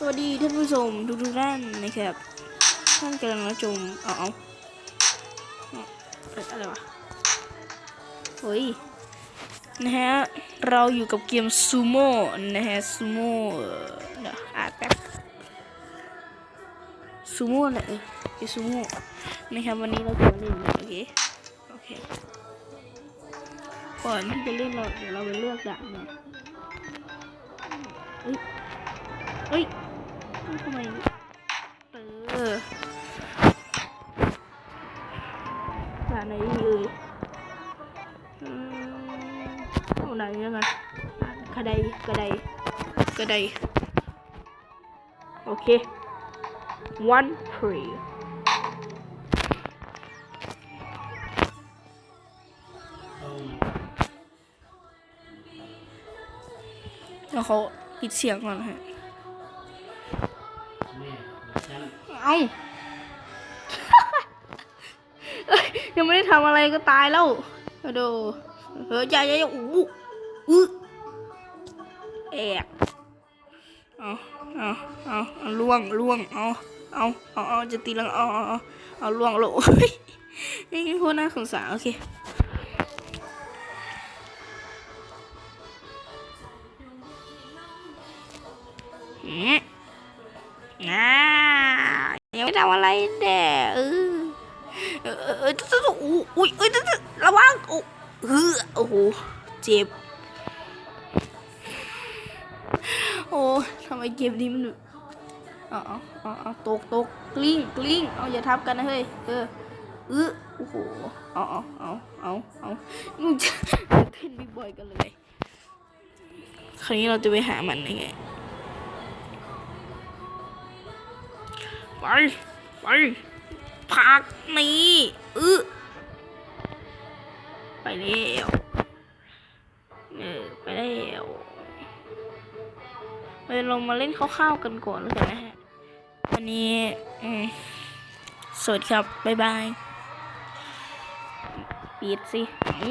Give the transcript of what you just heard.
สวัสดีท่านผู้ชมทุกทุกๆท่านนะครับ ท่านกำลังรับชมเอาเอาเอาเอ้ยอะไรวะเฮ้ยนะฮะเราอยู่กับเกมซูโม่นะฮะซูโม่เอ่อเดี๋ยวอ่านแป๊บซูโม่เออเกมซูโม่นะครับวันนี้เราจะเล่นนะโอเคโอเคก่อนที่จะเล่นเราเดี๋ยวเราไปเลือกด่านนะเฮ้ยเฮ้ย ทำไมเออด่านไหนดีเอ่ยอืมเอาไหนยังไงกระไดกระไดกระไดโอเค one three แล้วเขาปิดเสียงก่อนฮะ เอาเอ้ยังไม่ได้ทำอะไรก็ตายแล้วอดูเฮ้ยอย่าอย่าอย่อู้อื้อแอกเอาเอาเอาเอาล่วงล่วงเอาเอาเอาเอาจะตีลังเอาเอาเอาเอาล่วงโลโอ้ยนี่โคตรน่าสงสารโอเค อ่ายังไม่ทำอะไรแด่เออเออเออเออตุ๊ดตุ๊ดอุ๊ยอุ้ยเอ้ยระวังโอ้เออโอ้โหเจ็บ โอ้ทำไมเกมนี้มันเอาเอาเอาเอาตกตกกลิ้งกลิ้งเอาอย่าทับกันนะเฮ้ยเออเออโอ้โหเอาเอาเอาเอาเอามึงจะเต้นบิ๊กบอยกันเลย คราวนี้เราจะไปหามันยังไง ไป ไปพักนี่อื้อไปแล้วเออไปแล้วเออเรามาเล่นคร่าวๆกันก่อนแล้วกันนะฮะ วันนี้อืมสวัสดีครับ บ๊ายบาย ปิดสิ